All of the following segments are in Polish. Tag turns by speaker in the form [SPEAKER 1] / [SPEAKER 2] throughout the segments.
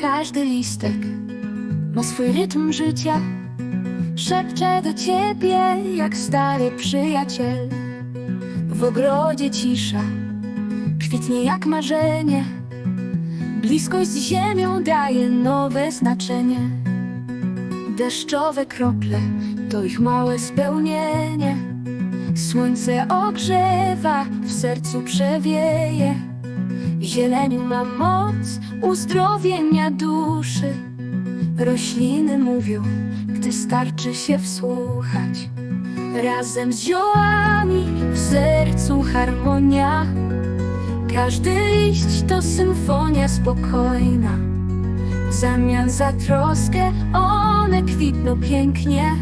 [SPEAKER 1] Każdy listek ma swój rytm życia. Szepcze do ciebie jak stary przyjaciel. W ogrodzie cisza, kwitnie jak marzenie. Bliskość z ziemią daje nowe znaczenie. Deszczowe krople to ich małe spełnienie. Słońce ogrzewa, w sercu przewieje. Zieleń ma moc uzdrowienia duszy. Rośliny mówią, gdy starczy się wsłuchać. Razem z ziołami w sercu harmonia. Każdy liść to symfonia spokojna. W zamian za troskę one kwitną pięknie.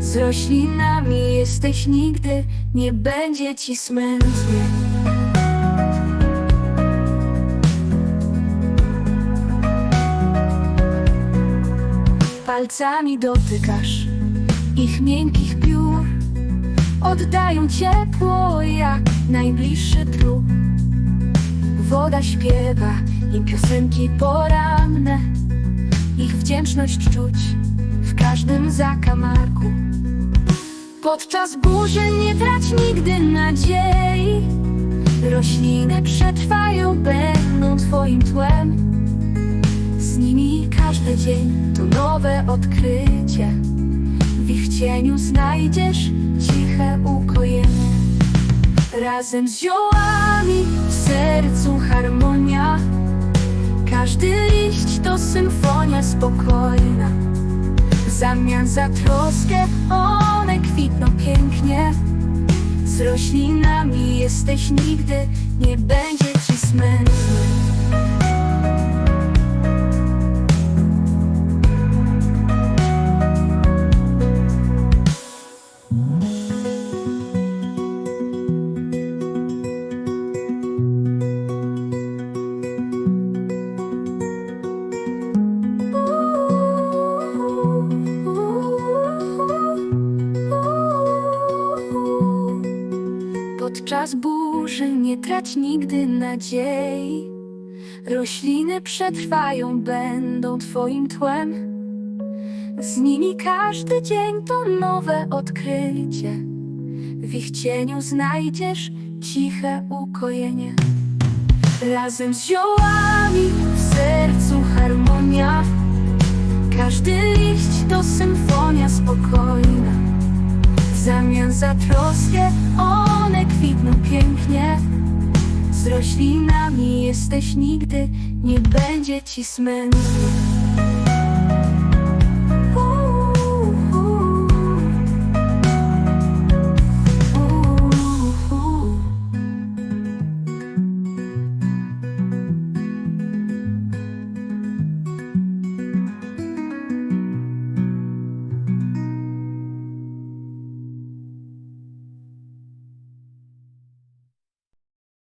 [SPEAKER 1] Z roślinami jesteś nigdy, nie będzie ci smętnie. Palcami dotykasz ich miękkich piór. Oddają ciepło jak najbliższy drób. Woda śpiewa im piosenki poranne. Ich wdzięczność czuć w każdym zakamarku. Podczas burzy nie trać nigdy nadziei. Rośliny przetrwają, będą twoim tłem. Z nimi każdy dzień to nowe odkrycie. W ich cieniu znajdziesz ciche ukojenie. Razem z ziołami w sercu harmonia. Każdy liść to symfonia spokojna. W zamian za troskę one kwitną pięknie. Z roślinami jesteś nigdy, nie będzie ci smętny. Podczas burzy nie trać nigdy nadziei. Rośliny przetrwają, będą twoim tłem. Z nimi każdy dzień to nowe odkrycie. W ich cieniu znajdziesz ciche ukojenie. Razem z ziołami w sercu harmonia. Każdy liść to symfonia spokojna. W zamian za troskę kwitną pięknie. Z roślinami jesteś nigdy, nie będzie ci smętnie.